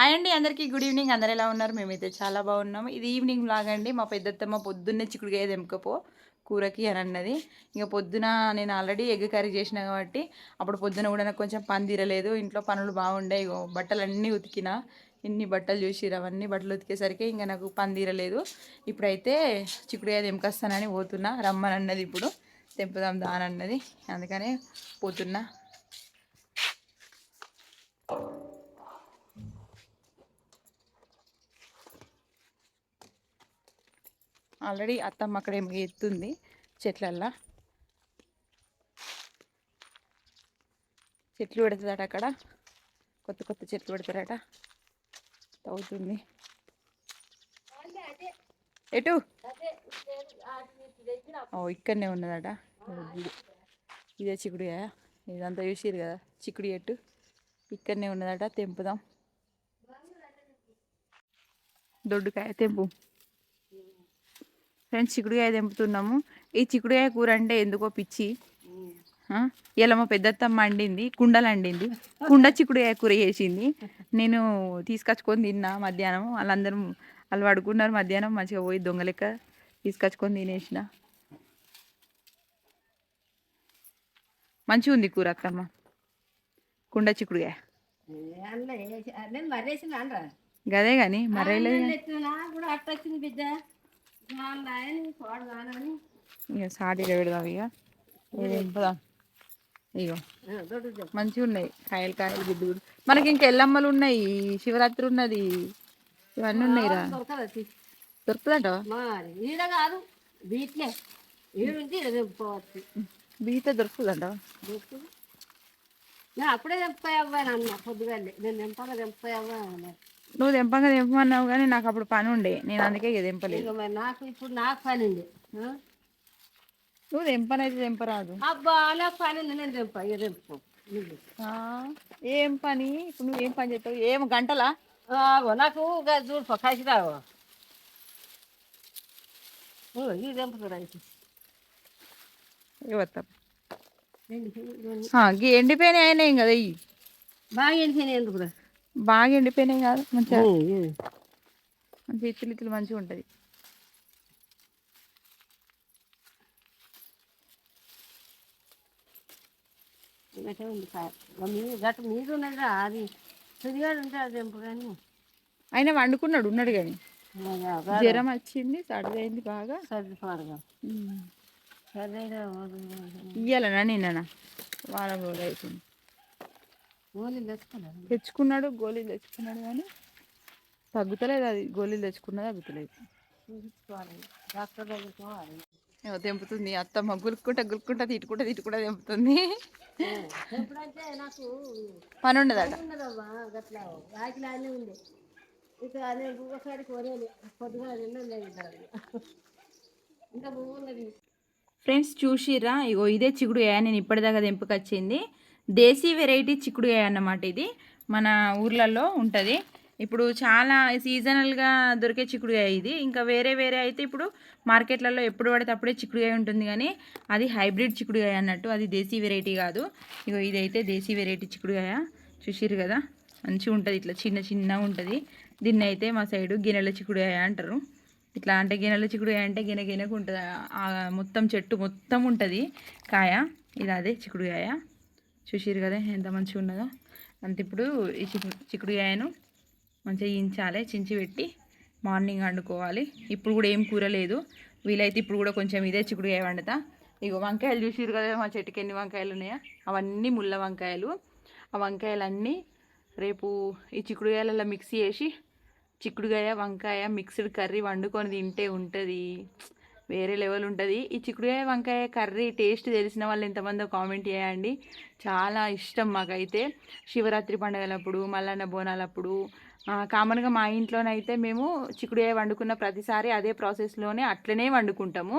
Hi అండి అందరికీ good evening. అందరు ఎలా ఉన్నారు? మేమైతే చాలా బాగున్నాం ఇది ఈవినింగ్ లాగండి మా పెద్దత్తమ్మ పొద్దున్నే చిక్కుడుకాయ తెంపకపో కూరకి అని అన్నది. ఇంకా పొద్దున నేను ఆల్రెడీ ఎగ్ కర్రీ చేసిన కాబట్టి అప్పుడు పొద్దున కూడా నాకు కొంచెం పని తీరలేదు. ఇంట్లో పనులు బాగుండే ఇగో బట్టలు అన్నీ ఉతికిన. ఇన్ని బట్టలు చూసిరు అవన్నీ బట్టలు ఉతికేసరికి ఇంకా నాకు పని తీరలేదు. ఇప్పుడైతే చిక్కుడుకాయ తెంపకొస్తానని పోతున్నా. రమ్మని అన్నది ఇప్పుడు. తెంపుదాం దానన్నది అందుకనే పోతున్నా. ఆల్రెడీ అత్తమ్మ అక్కడ ఏమో ఎత్తుంది చెట్లల్లా. చెట్లు పెడుతుందట అక్కడ. కొత్త కొత్త చెట్లు పెడతారట. తవ్వుతుంది. ఎటు? ఓ ఇక్కడనే ఉన్నదట. ఇదే చిక్కుడుగా ఇదంతా చూసిరు కదా చిక్కుడు చెట్టు. ఇక్కడనే ఉన్నదట తెంపుదాం. దొడ్డుకాయ తెంపు. ఫ్రెండ్స్ చిక్కుడుకాయ తెంపుతున్నాము ఈ చిక్కుడుకాయ కూర అంటే ఎందుకో పిచ్చి. ఇలా మా పెద్దత్తమ్మ వండింది కుండలు వండింది. కుండ చిక్కుడుకాయ కూర చేసింది. నేను తీసుకొచ్చుకొని తిన్నా మధ్యాహ్నం. వాళ్ళందరూ వాళ్ళు పడుకున్నారు మధ్యాహ్నం. మంచిగా పోయి దొంగ లెక్క తీసుకొచ్చుకొని తినేసిన. మంచిగా ఉంది కూర అత్తమ్మ. కుండ చిక్కుడుకాయ. గదే కానీ మరేలే ఇక సాడీలో పెడదాం ఇక. ఇగో. మంచిగా ఉన్నాయి. కాయలు కాయలు గుడ్డు మనకి ఇంకా ఎల్లమ్మలు ఉన్నాయి. శివరాత్రి ఉన్నది. ఇవన్నీ ఉన్నాయిరా. దొరకదు దొరుకుతుందట కాదు. బీత దొరుకుతుందంట అప్పుడే తెంపుకోయవ్వాను అన్న పొద్దుగాలే. నేను తెంపగా తెంపుకోయవ్వా? నువ్వు తెంపంగా తెంపమన్నావు కానీ నాకు అప్పుడు పని ఉండే. నేను అందుకే ఇక తెంపలేదు. నాకు ఇప్పుడు నాకు పని ఉంది? నువ్వు తెంపనైతే తెంపరాదు. అబ్బా నాకు పని ఉంది నేను తెంప. ఇక ఏం పని? ఇప్పుడు నువ్వు ఏం పని చేస్తావు? ఏం గంటలా? నాకు చూడు కలిసి రావు ఇది తెంపుతురా ఇవ్వత్తా. ఎండిపోయినాయి. అయినాయి కదా ఇవి బాగా ఎండిపోయినాయి ఎందుకురా? బాగా ఎండిపోయినాయి కాదు మంచిగా మంచి ఇత్తులు ఇత్తులు మంచిగా ఉంటుంది. అయినా వండుకున్నాడు ఉన్నాడు కానీ. జ్వరం వచ్చింది సర్దైంది బాగా. సర్ది సర్దైనా ఇయ్యాలనా నిన్ననా? వారం రోజులు అవుతుంది తెచ్చుకున్నాడు గోళీలు తెచ్చుకున్నాడు కానీ తగ్గుతలేదు అది. గోళీలు తెచ్చుకున్నది తగ్గుతలేదు. డాక్టర్ తెంపుతుంది. అత్తమ్మ గురుక్కుంటా గురుక్కుంటా తిట్టుకుంటా తిట్టుకుంటా తెంపుతుంది. ఎప్పుడంటే నాకు పని ఉండదట. ఉన్నదమ్మా గట్లా వాకిలు అన్నీ ఉండే ఇక అదే ఒకసారి కొనేది. పొద్దుగా రెండు లేదు ఇంకా పువ్వు ఉన్నది ఫ్రెండ్స్ చూసిర్రా? ఇగో ఇదే చిక్కుడుకాయ నేను ఇప్పటిదాకా తెంపుకొచ్చింది. దేశీ వెరైటీ చిక్కుడుకాయ అన్నమాట ఇది. మన ఊర్లలో ఉంటుంది. ఇప్పుడు చాలా సీజనల్గా దొరికే చిక్కుడుకాయ ఇది. ఇంకా వేరే వేరే అయితే ఇప్పుడు మార్కెట్లలో ఎప్పుడు పడితే అప్పుడే చిక్కుడుకాయ ఉంటుంది కానీ అది హైబ్రిడ్ చిక్కుడుకాయ అన్నట్టు. అది దేశీ వెరైటీ కాదు. ఇగో ఇదైతే దేశీ వెరైటీ చిక్కుడుకాయ చూసిరు కదా? మంచిగా ఉంటుంది ఇట్లా. చిన్న చిన్నగా ఉంటుంది. దీన్ని అయితే మా సైడు గిన్నెల చిక్కుడుకాయ అంటారు. ఇట్లా అంటే గిన్నెల చిక్కుడుకాయ అంటే గిన్నె గిన్నెకు ఉంటుంది. ఆ మొత్తం చెట్టు మొత్తం ఉంటుంది కాయ. ఇది అదే చిక్కుడుకాయ చూసిరు కదా ఎంత మంచిగా ఉన్నదో. అంత ఇప్పుడు ఈ చిక్కుడుకాయను మంచిగా ఇంచాలి చించి పెట్టి మార్నింగ్ వండుకోవాలి. ఇప్పుడు కూడా ఏం కూర లేదు. వీలైతే ఇప్పుడు కూడా కొంచెం ఇదే చిక్కుడుకాయ వండుతా. ఇగో వంకాయలు చూసిరు కదా మా చెట్టుకి ఎన్ని వంకాయలు ఉన్నాయా. అవన్నీ ముళ్ళ వంకాయలు. ఆ వంకాయలన్నీ రేపు ఈ చిక్కుడుకాయలలో మిక్స్ చేసి చిక్కుడుకాయ వంకాయ మిక్స్డ్ కర్రీ వండుకొని తింటే ఉంటుంది. వేరే లెవెల్ ఉంటుంది. ఈ చిక్కుడుకాయ వంకాయ కర్రీ టేస్ట్ తెలిసిన వాళ్ళు ఎంతమందో కామెంట్ చేయండి. చాలా ఇష్టం మాకైతే. శివరాత్రి పండుగలప్పుడు మల్లన్న బోనాలప్పుడు కామన్గా మా ఇంట్లోనైతే మేము చిక్కుడుకాయ వండుకున్న ప్రతిసారి అదే ప్రాసెస్లోనే అట్లనే వండుకుంటాము.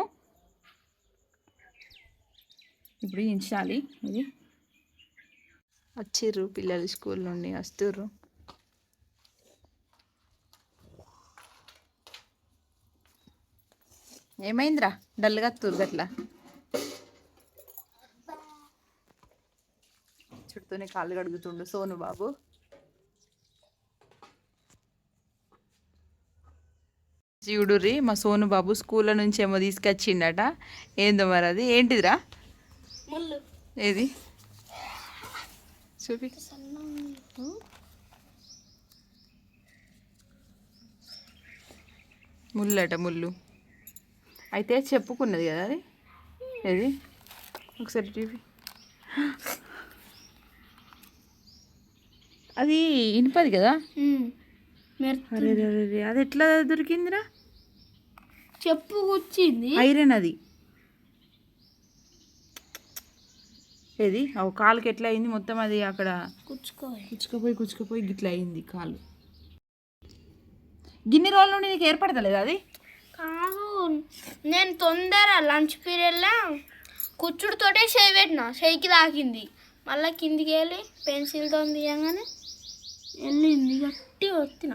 ఇప్పుడు ఇంచాలి ఇది. వచ్చిర్రు పిల్లలు స్కూల్ నుండి వస్తుర్రు. ఏమైందిరా? డల్గా వస్తుర్రు గట్లా చుట్టూనే కాళ్ళు కడుగుతుండు సోను బాబు. చూడుర్రి మా సోను బాబు స్కూల్లో నుంచి ఏమో తీసుకొచ్చిండట. ఏందో మరి అది? ఏంటిదిరా? ఏది? చూపి. ముళ్ళట ముళ్ళు. అయితే చెప్పుకున్నది కదా అది? ఏది? ఒకసారి చూపి అది ఇనుపది కదా? అరే అది ఎట్లా దొరికిందిరా? చెప్పు కూర్చింది ఐరన్ అది. ఏది? ఓ కాలుకి ఎట్లా అయింది? మొత్తం అది అక్కడ కుచ్చుకపోయి కుచ్చుకపోయి గిట్లా అయింది కాలు. గిన్ని రోజుల నుండి నీకు ఏర్పడతలేదు అది? కాదు. నేను తొందర లంచ్ పీరియడ్లో కూర్చుడితోటే చేయి పెట్టిన. చేయికి తాకింది. మళ్ళీ కిందికి వెళ్ళి పెన్సిల్తో తీయగానే వెళ్ళింది. గట్టి వచ్చిన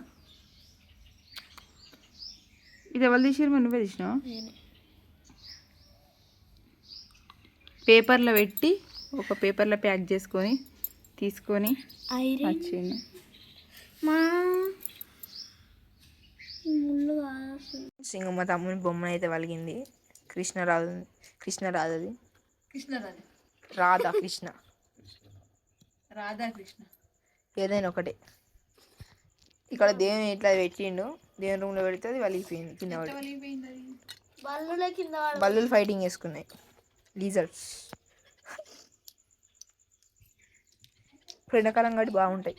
ఇది ఎవరు తీసారు నువ్వే తీసినావు? నేనే. పేపర్లో పెట్టి ఒక పేపర్లో ప్యాక్ చేసుకొని తీసుకొని వచ్చింది మా సింగమ్మ తమ్ముని బొమ్మను అయితే వలిగింది. కృష్ణరాధు కృష్ణరాధది కృష్ణరాధ రాధా కృష్ణ. రాధాకృష్ణ ఏదైనా ఒకటే. ఇక్కడ దేవుని ఇట్లా పెట్టిండు. దేవుని రూమ్లో పెడితే అది వలిగిపోయింది కింద పడి. బల్లుల కింద పడ- బల్లులు ఫైటింగ్ చేసుకున్నాయి. లీజర్స్ ఇప్పుడు ఎండాకాలం కాబట్టి బాగుంటాయి.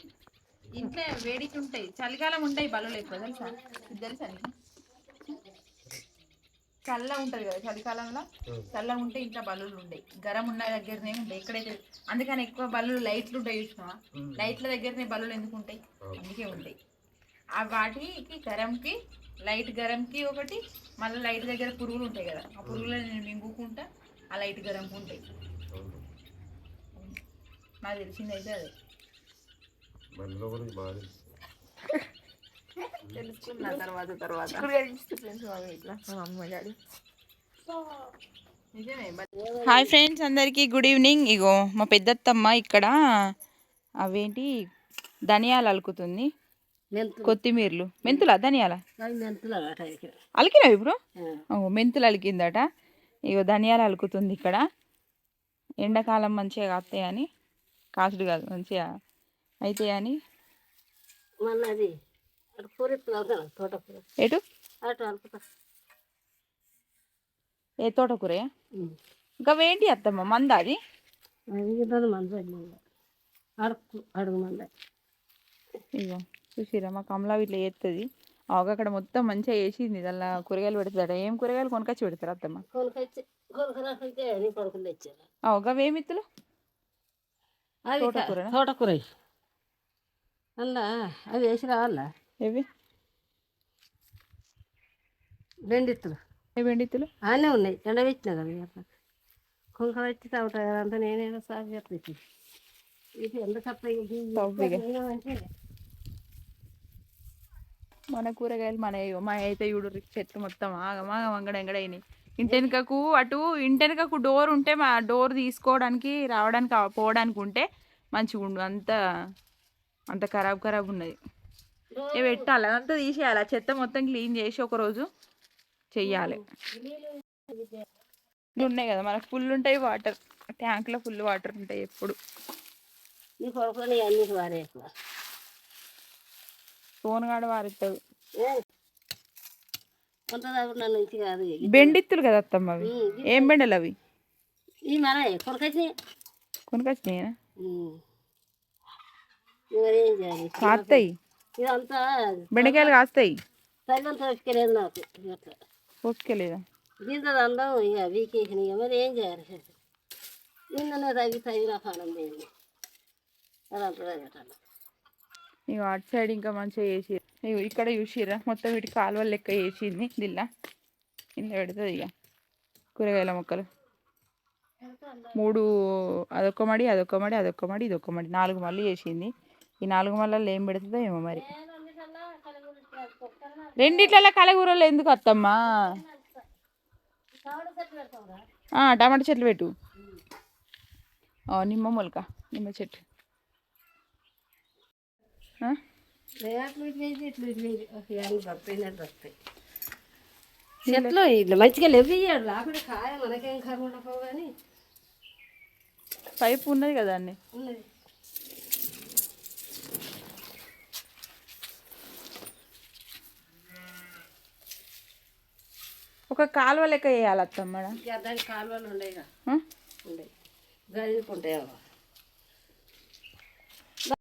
ఇంట్లో వేడికి ఉంటాయి చలికాలం ఉంటాయి బల్లులు ఎక్కువ తెలుసా? తెలుసా? చల్ల ఉంటది కదా చలికాలంలో? చల్ల ఉంటే ఇంట్లో బల్లులు ఉంటాయి. గరం ఉన్న దగ్గరనే ఉంటాయి. ఎక్కడైతే అందుకని ఎక్కువ బల్లులు లైట్లు ఉంటాయి చూసినావా? లైట్ల దగ్గరనే బల్లులు ఎందుకు ఉంటాయి? అందుకే ఉంటాయి. ఆ వాటికి గరంకి లైట్ గరంకి ఒకటి మళ్ళీ లైట్ దగ్గర పురుగులు ఉంటాయి కదా. ఆ పురుగులను నేను మింగుకుంటా ఆ లైట్ గరంకి ఉంటాయి. నాకు తెలుసుకున్న తర్వాత తర్వాత. డాడీ. హాయ్ ఫ్రెండ్స్ అందరికీ గుడ్ ఈవినింగ్. ఇగో మా పెద్దత్తమ్మ ఇక్కడ అవేంటి ధనియాలు అలుకుతుంది. కొత్తిమీరలు. మెంతులా ధనియాల? అలికినావు ఇప్పుడు? ఓ మెంతులు అలికిందట. ఇగో ధనియాలు అలుకుతుంది ఇక్కడ. ఎండాకాలం మంచిగా కాస్తాయని. కాసుడు కాదు మంచిగా అయితే అని? మళ్ళీ తోటకూర. ఎటు? ఏ తోటకూరయా? ఇంకా వేంటి అత్తమ్మ మంద అది? ఇగో చూసిరా మా కమలా ఇట్లా చేస్తుంది ఆగా అక్కడ మొత్తం మంచిగా వేసింది అలా కూరగాయలు పెడతాడ? ఏం కూరగాయలు కొనుకొచ్చి పెడతారు అత్తమ్మ? ఆగా వేమిత్తులు అది తోటకూరనా? తోటకూర అలా అది వేసి రావాలా? ఏవి? బెండిత్తులు ఏ వెండిత్తులు? అన్నీ ఉన్నాయి. ఎండబెట్టిన కదా అట్లా. కుంకుమ పెట్టి తాగుతాయి అంతా నేనేదో సాగు చెప్పి ఇది ఎంత. తప్ప మన కూరగాయలు మన మా అయితే చూడు చెట్లు మొత్తం ఆగమాగ వంగడ ఎంగడైనాయి ఇంటెనకకు అటు ఇంటెనకకు డోర్ ఉంటే మా డోర్ తీసుకోవడానికి రావడానికి పోవడానికి ఉంటే మంచిగా ఉండు అంత అంత ఖరాబ్ ఖరాబ్ ఉన్నది. ఏ పెట్టాలి? అదంతా తీసేయాలి. ఆ చెత్త మొత్తం క్లీన్ చేసి ఒకరోజు చెయ్యాలి. ఉన్నాయి కదా మనకు ఫుల్ ఉంటాయి వాటర్ ట్యాంక్లో ఫుల్ వాటర్ ఉంటాయి ఎప్పుడు. నీ కొడుకుని అన్ని వారే ఎక్కువ సోనగాడ వారిస్తాడు బెండిత్తులు కదా అత్తమ్మ అవి? ఏం బెండలు అవి? ఈ మన మరేం చేయాలి కాస్తాయి ఇదంతా బెండకాయలు కాస్తాయి. తల్లిదంతా వచ్చలేదు నాకు ఓకేలేదా దీంతో అందం ఇక వీకేసిన మరి ఏం చేయాలి నిన్ననే తగ్గి తగిన పానం పోయింది. అదంతా ఇక అటు సైడ్ ఇంకా మంచిగా వేసి ఇగో ఇక్కడ చూసిర్రా? మొత్తం వీటి కాలువలు లెక్క వేసింది దిల్లా. ఇంత పెడుతుంది ఇక కూరగాయల మొక్కలు. మూడు అదొక మడి అదొక మడి అదొక మడి ఇదొక మడి నాలుగు మళ్ళీ వేసింది ఈ నాలుగు మళ్ళీ ఏం పెడుతుందో ఏమో మరి. రెండిట్లలో కలగూరలు ఎందుకు అత్తమ్మా? ఆ, టమాటా చెట్లు పెట్టు. నిమ్మ మొలక నిమ్మ చెట్టు. చెట్లు ఇట్లా మంచిగా కాయ మనకేం పైపు ఉన్నది కదా అండి ఉన్నది. ఒక కాలువ లెక్క వేయాలి అత్తమ్మ కాలువలు ఉండేగా. ఆ? ఉండే గదికి ఉంటాయి అవ్వ